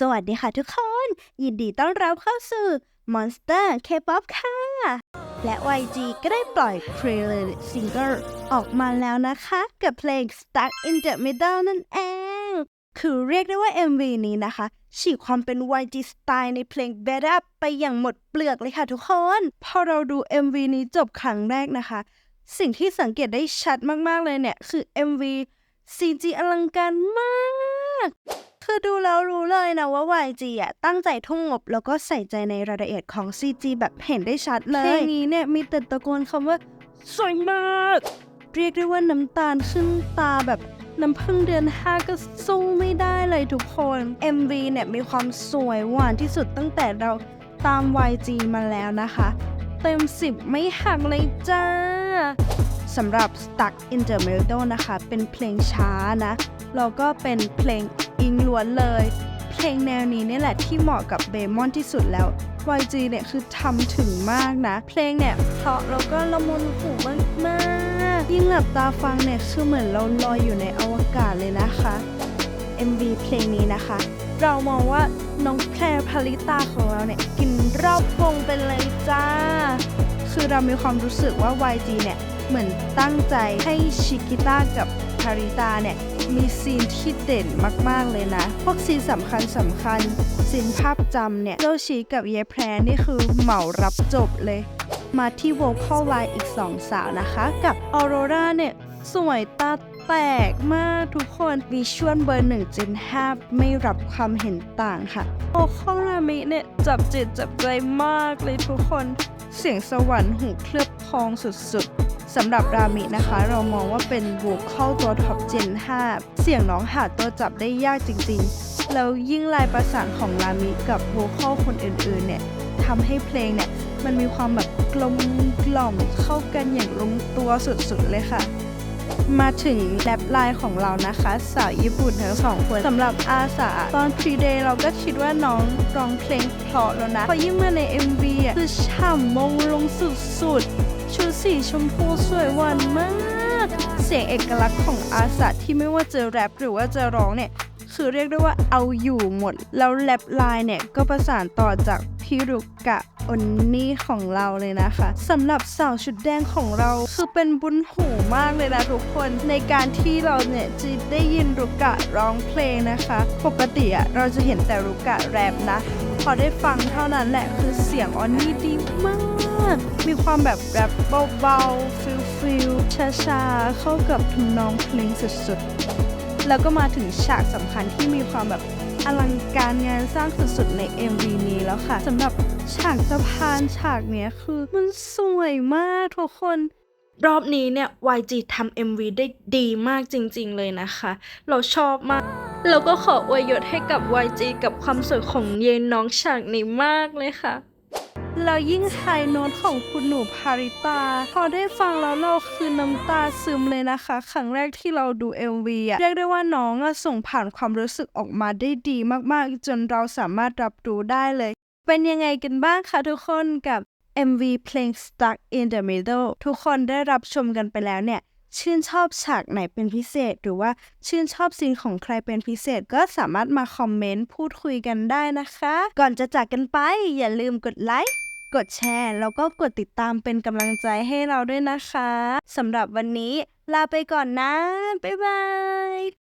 สวัสดีค่ะทุกคน ยินดีต้อนรับเข้าสู่ Monster K-pop ค่ะ และ YG ก็ได้ปล่อย Prelude Single ออกมาแล้วนะคะ กับเพลง Stuck in the Middle นั่นเอง คือเรียกได้ว่า MV นี้นะคะ ฉีกความเป็น YG สไตล์ในเพลง Better Up ไปอย่างหมดเปลือกเลยค่ะทุกคน พอเราดู MV นี้จบครั้งแรกนะคะ สิ่งที่สังเกตได้ชัดมากๆเลยเนี่ย คือ MV CG อลังการมาก คือดูแล้วรู้เลยนะว่า YG อะตั้งใจทุ่มงบแล้วก็ใส่ใจในรายละเอียดของ CG แบบเห็นได้ชัดเลยเพลงนี้เนี่ยมีแต่ตะโกนคำว่าสวยมาก เรียกได้ว่าน้ำตาลขึ้นตาแบบน้ำพึ่งเดือนห้าก็สู้ไม่ได้เลยทุกคน MV เนี่ยมีความสวยหวานที่สุดตั้งแต่เราตาม YG มาแล้วนะคะ เต็ม 10 ไม่หักเลยจ้าสำหรับ Stuck in the Middle นะคะ เป็นเพลงช้านะ แล้วก็เป็นเพลง อิงล้วนเลย เพลงแนวนี้นี่แหละที่เหมาะกับเบมอนที่สุดแล้ว YG เนี่ยคือทำถึงมากนะ เพลงเนี่ยเพราะแล้วก็ละมุนหูมากๆยิ่งหลับตาฟังเนี่ยคือเหมือนเราลอยอยู่ในอวกาศเลยนะคะ MV เพลงนี้นะคะ เรามองว่าน้องแพรพลิตาของเราเนี่ยกินรอบวงไปเลยจ้า คือเรามีความรู้สึกว่า YG เนี่ยเหมือนตั้งใจให้ชิกิต้ากับพาริตาเนี่ย มีซีนที่เด่นมากๆเลยนะ พวกซีนสำคัญสำคัญซีนภาพจำเนี่ย เจ้าชีกับเยแพรนี่คือเหมารับจบเลย มาที่โวคอลไลน์อีกสองสาวนะคะ กับออโรราเนี่ย สวยตาแตกมากทุกคนวิชวลเบอร์1 Gen 5ไม่รับความเห็นต่างค่ะ โอคอรามิเนี่ย จับจิตจับใจมากเลยทุกคน เสียงสวรรค์หูเคลือบทองสุดๆ สำหรับรามินะคะ เรามองว่าเป็นโวคอลตัวท็อป Gen 5เสียงน้องหาตัวจับได้ยากจริงๆ แล้วยิ่งลายประสานของรามิกับโวคอลคนอื่นๆเนี่ยทำให้เพลงเนี่ยมันมีความแบบกลมกล่อมเข้ากันอย่างลงตัวสุดๆเลยค่ะ มาถึงแรปไลน์ของเรานะคะ สาวญี่ปุ่นทั้งสองคนสำหรับอาสา ตอนพรีเดย์เราก็คิดว่าน้องร้องเพลงเพราะแล้วนะ พอยิ่งมาใน MV อะคือฉ่ำมงลงสุดๆ ชุดสีชมพูสวยหวานมาก เสียงเอกลักษณ์ของอาสาที่ไม่ว่าจะแรปหรือว่าจะร้องเนี่ย คือเรียกได้ว่าเอาอยู่หมด แล้วแรปไลน์เนี่ย ก็ประสานต่อจากพิรุกะอนนี่ของเราเลยนะคะสำหรับสาวชุดแดงของเราคือเป็นบุญหูมากเลยนะทุกคนในการที่เราเนี่ยจะได้ยินรุกะร้องเพลงนะคะ ปกติอะเราจะเห็นแต่รุกะแรปนะ พอได้ฟังเท่านั้นแหละคือเสียงออนนี่ดีมาก มีความแบบแรปเบาๆฟิลฟิลช้าๆ เข้ากับทำนองเพลงสุดๆ แล้วก็มาถึงฉากสำคัญที่มีความแบบอลังการงานสร้างสุดๆ ใน MV นี้แล้วค่ะสำหรับฉากสะพานฉากเนี้ยคือมันสวยมากทุกคน รอบนี้เนี่ย YG ทำ MV ได้ดีมากจริงๆเลยนะคะ เราชอบมาก แล้วก็ขออวยยศให้กับ YG กับความสวยของเยนน้องฉากนี้มากเลยค่ะ แล้วยิ่งไฮโน้ตของคุณหนูพาริตา พอได้ฟังแล้วเราคือน้ำตาซึมเลยนะคะ ครั้งแรกที่เราดู MV อะเรียกได้ว่าน้องอะส่งผ่านความรู้สึกออกมาได้ดีมากๆ จนเราสามารถรับรู้ได้เลย เป็นยังไงกันบ้างคะทุกคนกับ MV เพลง Stuck in the Middle ทุกคนได้รับชมกันไปแล้วเนี่ย ชื่นชอบฉากไหนเป็นพิเศษ หรือว่าชื่นชอบซีนของใครเป็นพิเศษ ก็สามารถมาคอมเมนต์พูดคุยกันได้นะคะ ก่อนจะจากกันไปอย่าลืมกดไลค์ กดแชร์ แล้วก็กดติดตามเป็นกำลังใจให้เราด้วยนะคะสำหรับวันนี้ลาไปก่อนนะ บ๊ายบาย